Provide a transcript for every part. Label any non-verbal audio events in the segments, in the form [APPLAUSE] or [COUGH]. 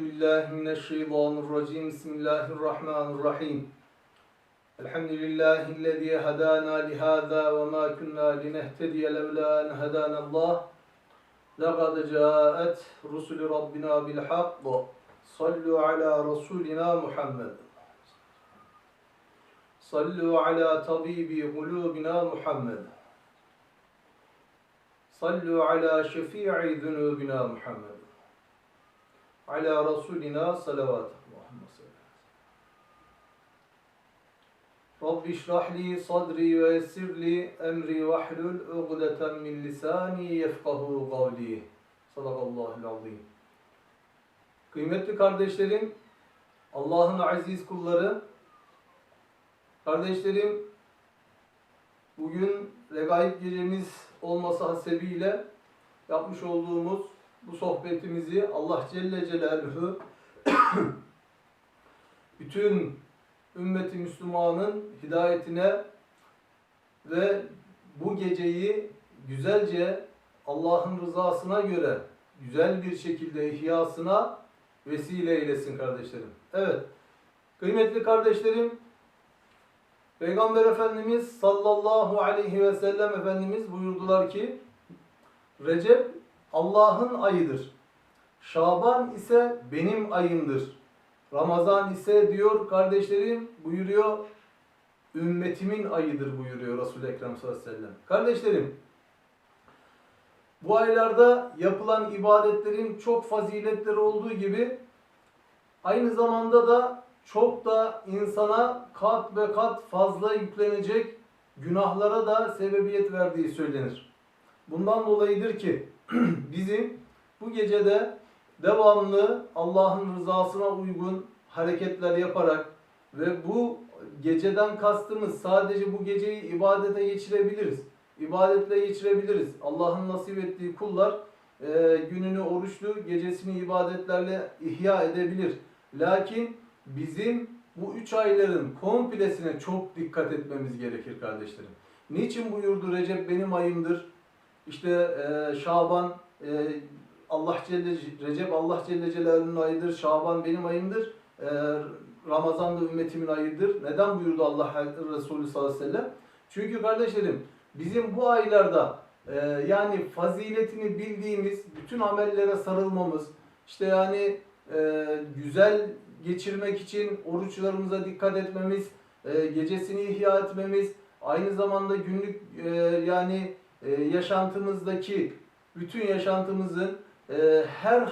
Billahi mineşşeytanirracim. Bismillahirrahmanirrahim. Elhamdülillahi'llezî hedâna lihâzâ ve mâ kunnâ linehtediye levlâ en hedânallâh. Laqad câet rusulü rabbina bil hakk. Sallu ala rasulina Muhammed. Sallu ala tabibi kulubina Muhammed. Sallu ala şefii zunubina Muhammed. Ala Rasulina salavat. Muhammed Rabbi şrah li sadri ve yessir li emri ve hlul ugdeten min lisani yefkahu kavli. Sadakallahu azim. Kıymetli kardeşlerim, Allah'ın aziz kulları, kardeşlerim, bugün regaib gecemiz olması hasebiyle yapmış olduğumuz bu sohbetimizi Allah Celle Celaluhu [COUGHS] bütün ümmeti Müslümanın hidayetine ve bu geceyi güzelce Allah'ın rızasına göre güzel bir şekilde ihyasına vesile eylesin kardeşlerim. Evet, kıymetli kardeşlerim, Peygamber Efendimiz sallallahu aleyhi ve sellem Efendimiz buyurdular ki, Recep Allah'ın ayıdır. Şaban ise benim ayımdır. Ramazan ise diyor kardeşlerim buyuruyor ümmetimin ayıdır buyuruyor Resul-i Ekrem sallallahu aleyhi ve sellem. Kardeşlerim bu aylarda yapılan ibadetlerin çok faziletleri olduğu gibi aynı zamanda da çok da insana kat ve kat fazla yüklenecek günahlara da sebebiyet verdiği söylenir. Bundan dolayıdır ki [CLEARS THROAT] bizim bu gecede devamlı Allah'ın rızasına uygun hareketler yaparak ve bu geceden kastımız sadece bu geceyi ibadete geçirebiliriz. İbadetle geçirebiliriz. Allah'ın nasip ettiği kullar e, gününü oruçlu, gecesini ibadetlerle ihya edebilir. Lakin bizim bu üç ayların komplesine çok dikkat etmemiz gerekir kardeşlerim. Niçin buyurdu Recep benim ayımdır? İşte e, Şaban e, Allah Celle Recep Allah Celle Celaluhu'nun ayıdır. Şaban benim ayımdır. E, Ramazan da ümmetimin ayıdır. Neden buyurdu Allah Resulü sallallahu aleyhi ve sellem? Çünkü kardeşlerim bizim bu aylarda e, yani faziletini bildiğimiz bütün amellere sarılmamız, işte yani e, güzel geçirmek için oruçlarımıza dikkat etmemiz, e, gecesini ihya etmemiz, aynı zamanda günlük e, yani e, yaşantımızdaki bütün yaşantımızın e, her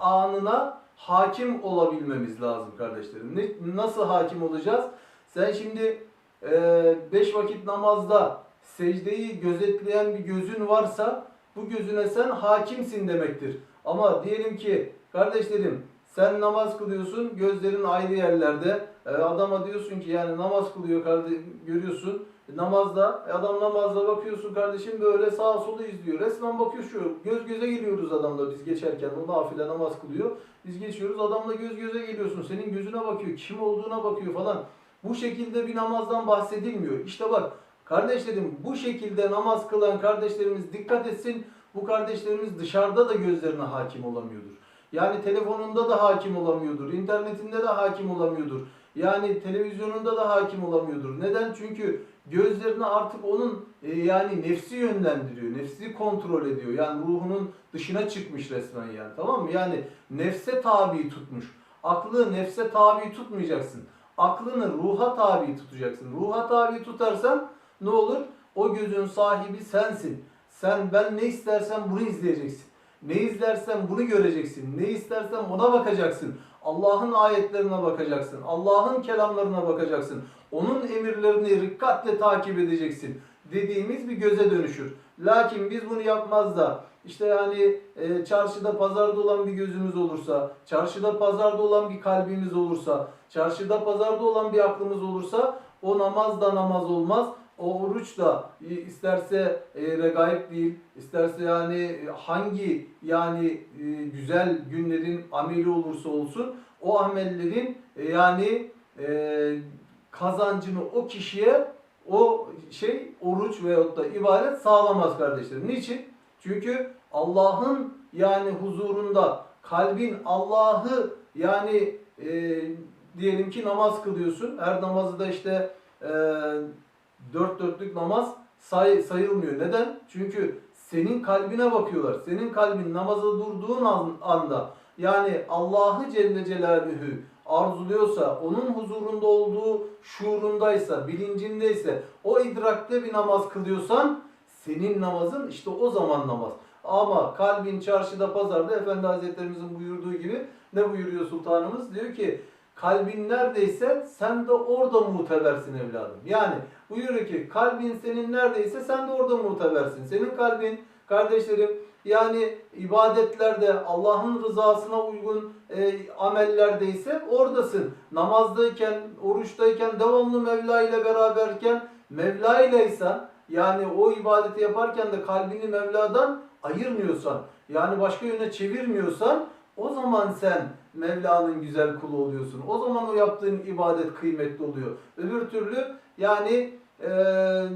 anına hakim olabilmemiz lazım kardeşlerim. Ne, nasıl hakim olacağız? Sen şimdi e, beş vakit namazda secdeyi gözetleyen bir gözün varsa bu gözüne sen hakimsin demektir. Ama diyelim ki kardeşlerim sen namaz kılıyorsun gözlerin ayrı yerlerde. E, adama diyorsun ki yani namaz kılıyor kardeşim görüyorsun. E, namazda e, adam namazda bakıyorsun kardeşim böyle sağa sola izliyor. Resmen bakıyor şu göz göze geliyoruz adamla biz geçerken o nafile namaz kılıyor. Biz geçiyoruz adamla göz göze geliyorsun. Senin gözüne bakıyor kim olduğuna bakıyor falan. Bu şekilde bir namazdan bahsedilmiyor. İşte bak kardeşlerim bu şekilde namaz kılan kardeşlerimiz dikkat etsin. Bu kardeşlerimiz dışarıda da gözlerine hakim olamıyordur. Yani telefonunda da hakim olamıyordur. internetinde de hakim olamıyordur. Yani televizyonunda da hakim olamıyordur. Neden? Çünkü gözlerini artık onun e, yani nefsi yönlendiriyor. Nefsi kontrol ediyor. Yani ruhunun dışına çıkmış resmen yani. Tamam mı? Yani nefse tabi tutmuş. Aklı nefse tabi tutmayacaksın. Aklını ruha tabi tutacaksın. Ruha tabi tutarsan ne olur? O gözün sahibi sensin. Sen ben ne istersen bunu izleyeceksin. Ne izlersen bunu göreceksin. Ne istersen ona bakacaksın. Allah'ın ayetlerine bakacaksın. Allah'ın kelamlarına bakacaksın. Onun emirlerini rikkatle takip edeceksin. Dediğimiz bir göze dönüşür. Lakin biz bunu yapmaz da işte yani e, çarşıda pazarda olan bir gözümüz olursa, çarşıda pazarda olan bir kalbimiz olursa, çarşıda pazarda olan bir aklımız olursa o namaz da namaz olmaz. O oruç da e, isterse e, regaib değil, isterse yani e, hangi yani e, güzel günlerin ameli olursa olsun o amellerin e, yani e, kazancını o kişiye o şey oruç veyahut da ibadet sağlamaz kardeşlerim. Niçin? Çünkü Allah'ın yani huzurunda kalbin Allah'ı yani e, diyelim ki namaz kılıyorsun. Her namazı da işte e, dört dörtlük namaz say, sayılmıyor. Neden? Çünkü senin kalbine bakıyorlar. Senin kalbin namaza durduğun an- anda yani Allah'ı Celle Celaluhu arzuluyorsa, onun huzurunda olduğu şuurundaysa, bilincindeyse, o idrakte bir namaz kılıyorsan senin namazın işte o zaman namaz. Ama kalbin çarşıda pazarda Efendi Hazretlerimizin buyurduğu gibi ne buyuruyor sultanımız? Diyor ki kalbin neredeyse sen de orada mutebersin evladım. Yani buyuruyor ki kalbin senin neredeyse sen de orada mutebersin. Senin kalbin kardeşlerim yani ibadetlerde Allah'ın rızasına uygun e, amellerdeyse oradasın. Namazdayken, oruçtayken, devamlı Mevla ile beraberken Mevla ileysen yani o ibadeti yaparken de kalbini Mevla'dan ayırmıyorsan yani başka yöne çevirmiyorsan o zaman sen Mevla'nın güzel kulu oluyorsun. O zaman o yaptığın ibadet kıymetli oluyor. Öbür türlü yani eee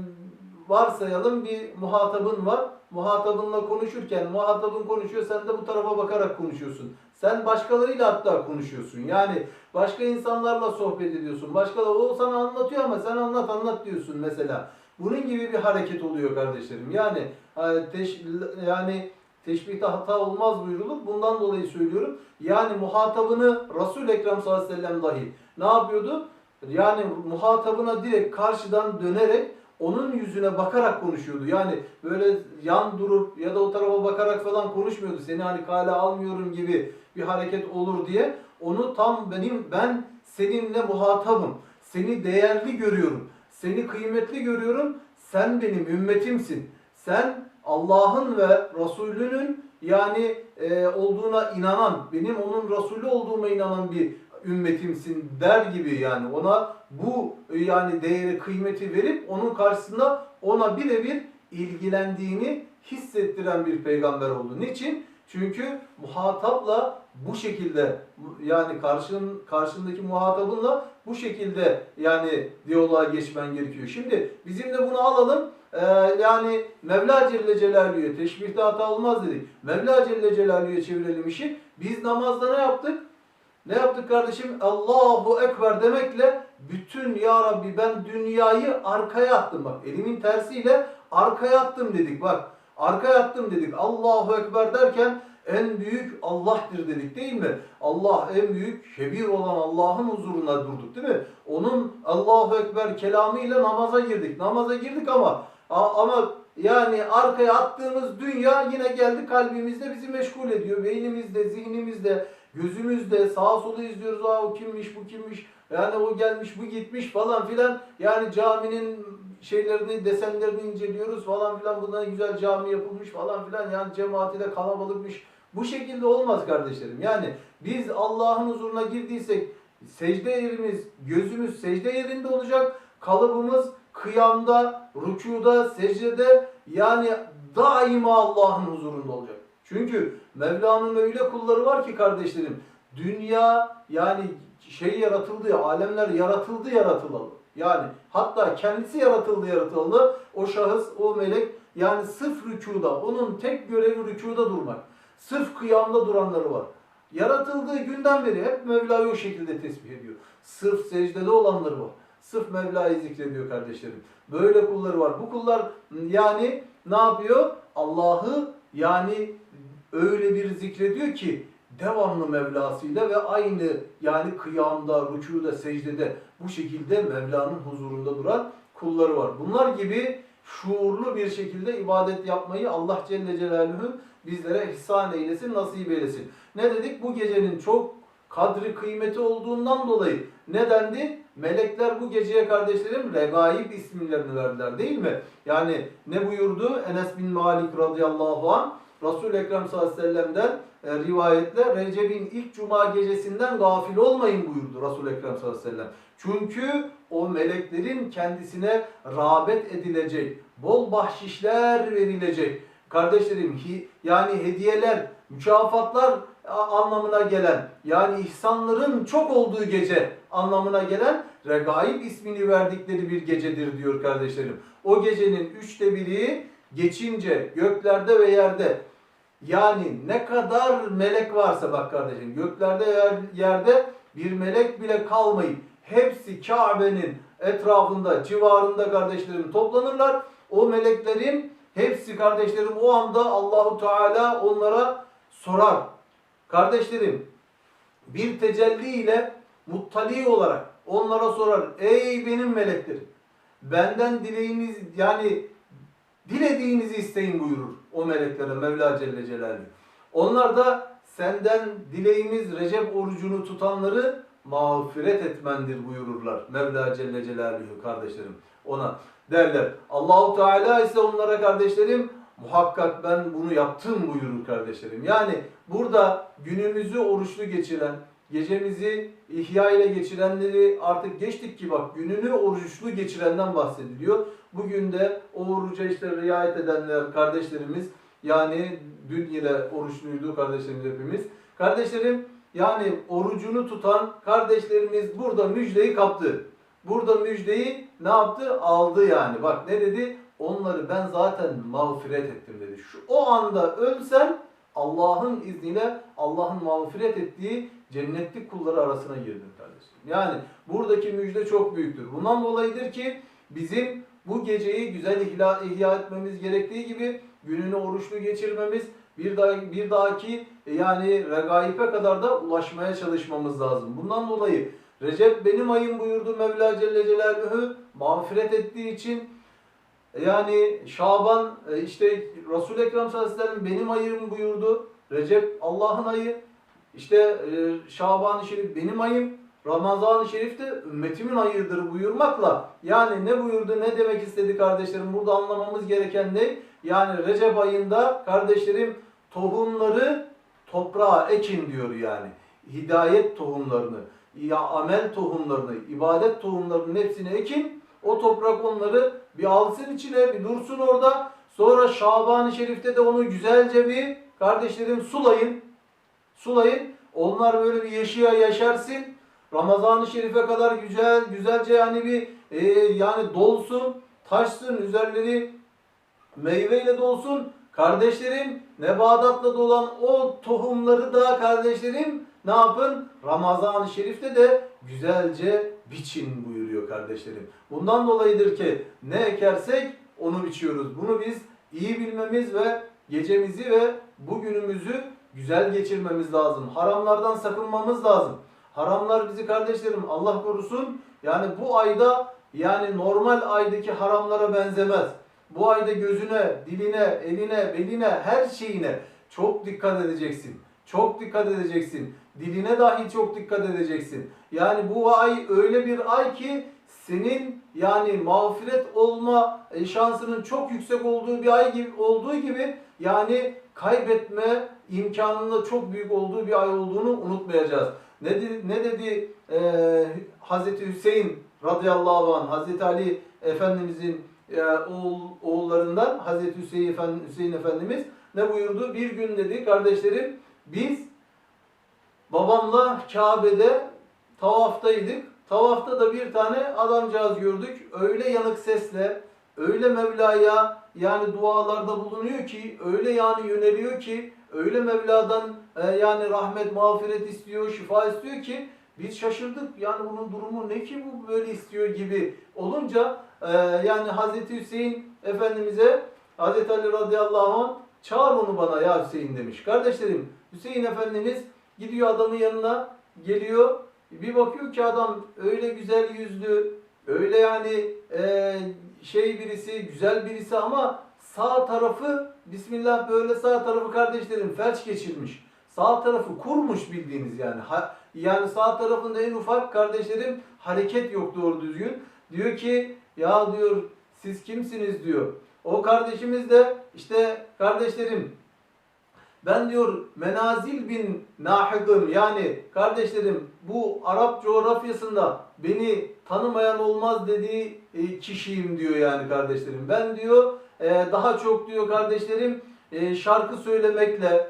varsayalım bir muhatabın var. Muhatabınla konuşurken muhatabın konuşuyor sen de bu tarafa bakarak konuşuyorsun. Sen başkalarıyla hatta konuşuyorsun. Yani başka insanlarla sohbet ediyorsun. Başkaları o sana anlatıyor ama sen anlat anlat diyorsun mesela. Bunun gibi bir hareket oluyor kardeşlerim. Yani e, teş, yani teşbihte hata olmaz buyurulur. Bundan dolayı söylüyorum. Yani muhatabını Resul Ekrem sallallahu aleyhi ve sellem dahi ne yapıyordu? Yani muhatabına direkt karşıdan dönerek onun yüzüne bakarak konuşuyordu. Yani böyle yan durup ya da o tarafa bakarak falan konuşmuyordu. Seni hani kale almıyorum gibi bir hareket olur diye. Onu tam benim ben seninle muhatabım. Seni değerli görüyorum. Seni kıymetli görüyorum. Sen benim ümmetimsin. Sen Allah'ın ve Resulünün yani e, olduğuna inanan, benim onun Resulü olduğuma inanan bir ümmetimsin der gibi yani ona bu e, yani değeri kıymeti verip onun karşısında ona birebir ilgilendiğini hissettiren bir peygamber oldu. Niçin? Çünkü muhatapla bu şekilde yani karşın karşındaki muhatabınla bu şekilde yani diyaloğa geçmen gerekiyor. Şimdi bizim de bunu alalım. Ee, yani Mevla Celle Celaluhu'ya teşbihte hata olmaz dedik. Mevla Celle Celaluhu'ya çevirelim işi. Biz namazda ne yaptık? Ne yaptık kardeşim? Allahu Ekber demekle bütün ya Rabbi ben dünyayı arkaya attım bak. Elimin tersiyle arkaya attım dedik bak. Arkaya attım dedik. Allahu Ekber derken en büyük Allah'tır dedik değil mi? Allah en büyük kebir olan Allah'ın huzuruna durduk değil mi? Onun Allahu Ekber kelamıyla namaza girdik. Namaza girdik ama ama yani arkaya attığımız dünya yine geldi kalbimizde bizi meşgul ediyor. Beynimizde, zihnimizde, gözümüzde sağa sola izliyoruz. Aa o kimmiş, bu kimmiş. Yani o gelmiş, bu gitmiş falan filan. Yani caminin şeylerini, desenlerini inceliyoruz falan filan. Bundan güzel cami yapılmış falan filan. Yani cemaati de kalabalıkmış. Bu şekilde olmaz kardeşlerim. Yani biz Allah'ın huzuruna girdiysek secde yerimiz, gözümüz secde yerinde olacak. Kalıbımız kıyamda, rükuda, secdede yani daima Allah'ın huzurunda olacak. Çünkü Mevla'nın öyle kulları var ki kardeşlerim dünya yani şey yaratıldı ya alemler yaratıldı yaratılalı. Yani hatta kendisi yaratıldı yaratılalı. O şahıs, o melek yani sırf rükuda, onun tek görevi rükuda durmak. Sırf kıyamda duranları var. Yaratıldığı günden beri hep Mevla'yı o şekilde tesbih ediyor. Sırf secdede olanları var. Sırf Mevla'yı zikrediyor kardeşlerim. Böyle kulları var. Bu kullar yani ne yapıyor? Allah'ı yani öyle bir zikrediyor ki devamlı Mevlasıyla ve aynı yani kıyamda, rükuda, secdede bu şekilde Mevla'nın huzurunda duran kulları var. Bunlar gibi şuurlu bir şekilde ibadet yapmayı Allah Celle Celaluhu bizlere ihsan eylesin, nasip eylesin. Ne dedik? Bu gecenin çok kadri kıymeti olduğundan dolayı ne dendi? Melekler bu geceye kardeşlerim Regaib isimlerini verdiler değil mi? Yani ne buyurdu Enes bin Malik radıyallahu anh? Resul-i Ekrem sallallahu aleyhi ve sellem'den e, rivayetle Recep'in ilk cuma gecesinden gafil olmayın buyurdu Resul-i Ekrem sallallahu aleyhi ve sellem. Çünkü o meleklerin kendisine rağbet edilecek, bol bahşişler verilecek. Kardeşlerim yani hediyeler, mükafatlar anlamına gelen yani ihsanların çok olduğu gece anlamına gelen Regaib ismini verdikleri bir gecedir diyor kardeşlerim. O gecenin üçte biri geçince göklerde ve yerde Yani ne kadar melek varsa bak kardeşim göklerde yer- yerde bir melek bile kalmayıp hepsi Kabe'nin etrafında civarında kardeşlerim toplanırlar. O meleklerin hepsi kardeşlerim o anda Allahu Teala onlara sorar. Kardeşlerim bir tecelli ile muttali olarak onlara sorar. Ey benim meleklerim benden dileğiniz yani dilediğinizi isteyin buyurur o meleklere Mevla Celle Celaluhu. Onlar da senden dileğimiz Recep orucunu tutanları mağfiret etmendir buyururlar. Mevla Celle Celaluhu kardeşlerim ona derler. Allahu Teala ise onlara kardeşlerim muhakkak ben bunu yaptım buyurur kardeşlerim. Yani burada günümüzü oruçlu geçiren, gecemizi ihya ile geçirenleri artık geçtik ki bak gününü oruçlu geçirenden bahsediliyor. Bugün de o oruca işte riayet edenler kardeşlerimiz yani dün yine oruçluydu kardeşlerimiz hepimiz. Kardeşlerim yani orucunu tutan kardeşlerimiz burada müjdeyi kaptı. Burada müjdeyi ne yaptı? Aldı yani. Bak ne dedi? Onları ben zaten mağfiret ettim dedi. Şu o anda ölsen Allah'ın izniyle Allah'ın mağfiret ettiği cennetlik kulları arasına girdin kardeşim. Yani buradaki müjde çok büyüktür. Bundan dolayıdır ki bizim bu geceyi güzel ihla, ihya etmemiz gerektiği gibi gününü oruçlu geçirmemiz bir daha bir dahaki e, yani regaipe kadar da ulaşmaya çalışmamız lazım. Bundan dolayı Recep benim ayım buyurdu Mevla Celle Celaluhu mağfiret ettiği için yani Şaban e, işte Resul Ekrem sallallahu aleyhi ve sellem benim ayım buyurdu. Recep Allah'ın ayı. İşte e, Şaban-ı Şerif benim ayım. Ramazan-ı Şerif de ümmetimin ayıdır buyurmakla yani ne buyurdu ne demek istedi kardeşlerim burada anlamamız gereken ne? Yani Recep ayında kardeşlerim tohumları toprağa ekin diyor yani. Hidayet tohumlarını, ya amel tohumlarını, ibadet tohumlarının hepsini ekin. O toprak onları bir alsın içine, bir dursun orada. Sonra Şaban-ı Şerif'te de onu güzelce bir kardeşlerim sulayın. Sulayın. Onlar böyle bir yeşiya yaşarsın. Ramazan-ı Şerif'e kadar güzel, güzelce yani bir e, yani dolsun, taşsın, üzerleri meyveyle dolsun. Kardeşlerim nebadatla dolan o tohumları da kardeşlerim ne yapın? Ramazan-ı Şerif'te de güzelce biçin buyuruyor kardeşlerim. Bundan dolayıdır ki ne ekersek onu biçiyoruz. Bunu biz iyi bilmemiz ve gecemizi ve bugünümüzü güzel geçirmemiz lazım. Haramlardan sakınmamız lazım. Haramlar bizi kardeşlerim Allah korusun yani bu ayda yani normal aydaki haramlara benzemez. Bu ayda gözüne, diline, eline, beline, her şeyine çok dikkat edeceksin. Çok dikkat edeceksin. Diline dahi çok dikkat edeceksin. Yani bu ay öyle bir ay ki senin yani mağfiret olma e, şansının çok yüksek olduğu bir ay gibi olduğu gibi yani kaybetme imkanının da çok büyük olduğu bir ay olduğunu unutmayacağız. Ne dedi, ne dedi e, Hazreti Hüseyin radıyallahu anh, Hazreti Ali Efendimizin e, oğul, oğullarından Hazreti Hüseyin, Efendi, Hüseyin Efendimiz ne buyurdu? Bir gün dedi kardeşlerim biz babamla Kabe'de tavaftaydık. Tavafta da bir tane adamcağız gördük. Öyle yanık sesle, öyle Mevla'ya yani dualarda bulunuyor ki, öyle yani yöneliyor ki, öyle Mevla'dan e, yani rahmet, mağfiret istiyor, şifa istiyor ki biz şaşırdık. Yani bunun durumu ne ki bu böyle istiyor gibi olunca e, yani Hazreti Hüseyin Efendimiz'e Hazreti Ali radıyallahu anh çağır onu bana ya Hüseyin demiş. Kardeşlerim Hüseyin Efendimiz gidiyor adamın yanına geliyor. Bir bakıyor ki adam öyle güzel yüzlü, öyle yani e, şey birisi, güzel birisi ama sağ tarafı Bismillah böyle sağ tarafı kardeşlerim felç geçirmiş. Sağ tarafı kurmuş bildiğiniz yani. Ha, yani sağ tarafında en ufak kardeşlerim hareket yok doğru düzgün. Diyor ki ya diyor siz kimsiniz diyor. O kardeşimiz de işte kardeşlerim ben diyor menazil bin nahıdım yani kardeşlerim bu Arap coğrafyasında beni tanımayan olmaz dediği e, kişiyim diyor yani kardeşlerim. Ben diyor e, daha çok diyor kardeşlerim e, şarkı söylemekle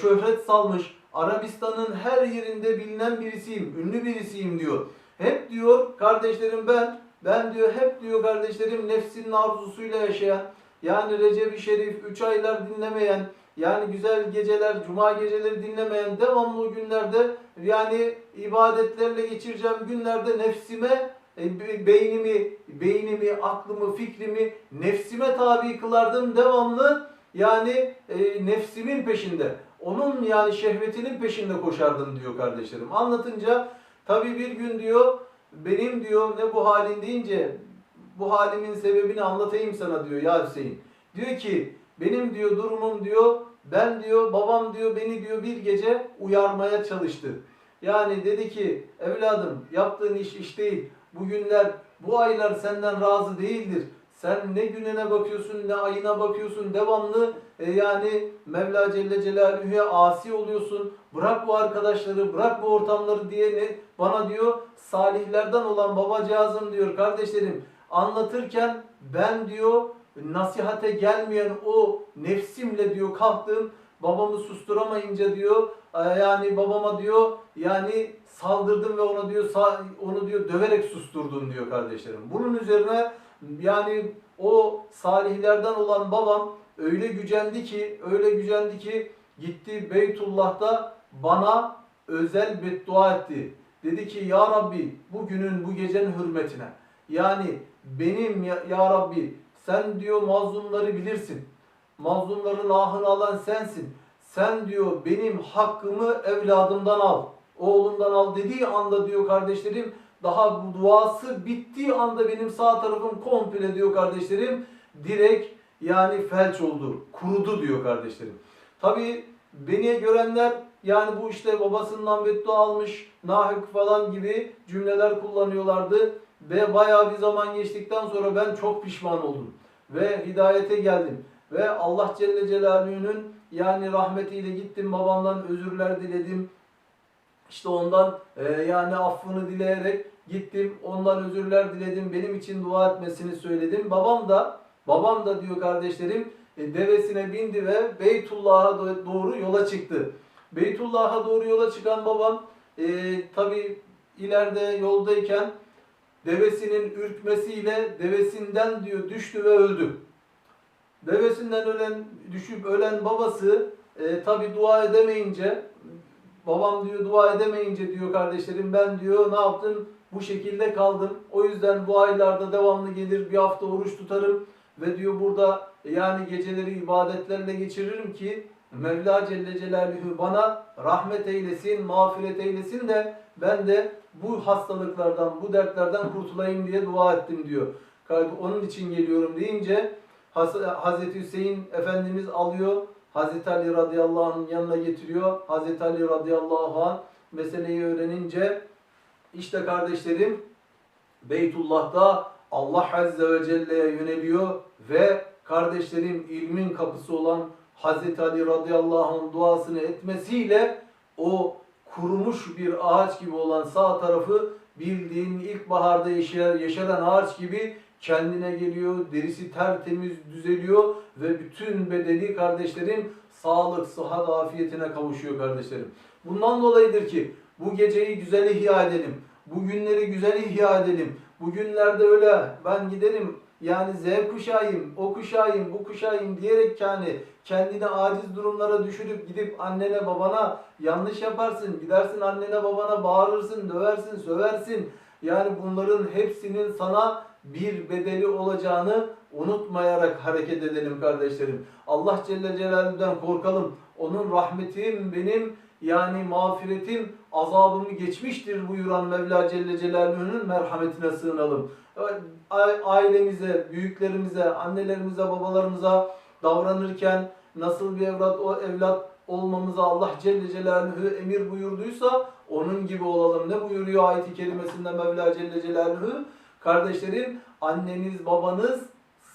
şöhret salmış Arabistan'ın her yerinde bilinen birisiyim, ünlü birisiyim diyor. Hep diyor kardeşlerim ben, ben diyor hep diyor kardeşlerim nefsinin arzusuyla yaşayan, yani Recep-i Şerif 3 aylar dinlemeyen, yani güzel geceler, cuma geceleri dinlemeyen devamlı günlerde yani ibadetlerle geçireceğim günlerde nefsime e, be- beynimi, beynimi, aklımı, fikrimi nefsime tabi kılardım devamlı yani e, nefsimin peşinde. Onun yani şehvetinin peşinde koşardım diyor kardeşlerim. Anlatınca tabi bir gün diyor benim diyor ne bu halin deyince bu halimin sebebini anlatayım sana diyor ya Hüseyin. Diyor ki benim diyor durumum diyor ben diyor babam diyor beni diyor bir gece uyarmaya çalıştı. Yani dedi ki evladım yaptığın iş iş değil. Bu günler bu aylar senden razı değildir. Sen ne gününe bakıyorsun ne ayına bakıyorsun devamlı e, yani Mevla Celle Celaluhu'ya asi oluyorsun. Bırak bu arkadaşları bırak bu ortamları diye ne, bana diyor salihlerden olan babacağızım diyor kardeşlerim anlatırken ben diyor nasihate gelmeyen o nefsimle diyor kalktım babamı susturamayınca diyor e, yani babama diyor yani saldırdım ve ona diyor onu diyor döverek susturdum diyor kardeşlerim. Bunun üzerine yani o salihlerden olan babam öyle gücendi ki öyle gücendi ki gitti Beytullah'ta bana özel beddua etti. Dedi ki ya Rabbi bugünün bu gecenin hürmetine yani benim ya, ya Rabbi sen diyor mazlumları bilirsin. Mazlumların ahını alan sensin. Sen diyor benim hakkımı evladımdan al. Oğlumdan al dediği anda diyor kardeşlerim daha duası bittiği anda benim sağ tarafım komple diyor kardeşlerim direkt yani felç oldu. Kurudu diyor kardeşlerim. Tabi beni görenler yani bu işte babasından beddua almış, nahık falan gibi cümleler kullanıyorlardı. Ve bayağı bir zaman geçtikten sonra ben çok pişman oldum. Ve hidayete geldim. Ve Allah Celle Celaluhu'nun yani rahmetiyle gittim babamdan özürler diledim. İşte ondan e, yani affını dileyerek gittim. Ondan özürler diledim. Benim için dua etmesini söyledim. Babam da babam da diyor kardeşlerim e, devesine bindi ve Beytullah'a do- doğru yola çıktı. Beytullah'a doğru yola çıkan babam e, tabi ileride yoldayken devesinin ürkmesiyle devesinden diyor düştü ve öldü. Devesinden ölen düşüp ölen babası e, tabi dua edemeyince babam diyor dua edemeyince diyor kardeşlerim ben diyor ne yaptım bu şekilde kaldım. O yüzden bu aylarda devamlı gelir bir hafta oruç tutarım ve diyor burada yani geceleri ibadetlerle geçiririm ki Mevla Celle Celaluhu bana rahmet eylesin, mağfiret eylesin de ben de bu hastalıklardan, bu dertlerden kurtulayım diye dua ettim diyor. Onun için geliyorum deyince Hazreti Hüseyin Efendimiz alıyor. Hazreti Ali radıyallahu anh'ın yanına getiriyor. Hazreti Ali radıyallahu anh meseleyi öğrenince işte kardeşlerim Beytullah'ta Allah Azze ve Celle'ye yöneliyor ve kardeşlerim ilmin kapısı olan Hazreti Ali radıyallahu anh duasını etmesiyle o kurumuş bir ağaç gibi olan sağ tarafı bildiğin ilkbaharda yaşaran ağaç gibi kendine geliyor, derisi tertemiz düzeliyor ve bütün bedeni kardeşlerim sağlık, sıhhat, afiyetine kavuşuyor kardeşlerim. Bundan dolayıdır ki bu geceyi güzel ihya edelim. Bu günleri güzel ihya edelim. Bugünlerde öyle ben giderim yani Z kuşağıyım, o kuşağıyım, bu kuşağıyım diyerek yani kendini aciz durumlara düşürüp gidip annene babana yanlış yaparsın. Gidersin annene babana bağırırsın, döversin, söversin. Yani bunların hepsinin sana bir bedeli olacağını unutmayarak hareket edelim kardeşlerim. Allah Celle Celaluhu'dan korkalım. Onun rahmetim benim yani mağfiretim azabımı geçmiştir buyuran Mevla Celle Celaluhu'nun merhametine sığınalım. Ailemize, büyüklerimize, annelerimize, babalarımıza davranırken nasıl bir evlat o evlat olmamıza Allah Celle Celaluhu emir buyurduysa onun gibi olalım. Ne buyuruyor ayet-i kerimesinde Mevla Celle Celaluhu? Kardeşlerim anneniz babanız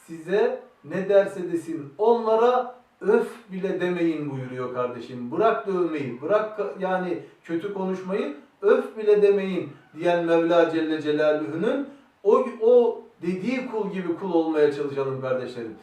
size ne derse desin onlara öf bile demeyin buyuruyor kardeşim. Bırak dövmeyi, bırak yani kötü konuşmayı, öf bile demeyin diyen Mevla Celle Celaluhu'nun o, o dediği kul gibi kul olmaya çalışalım kardeşlerim.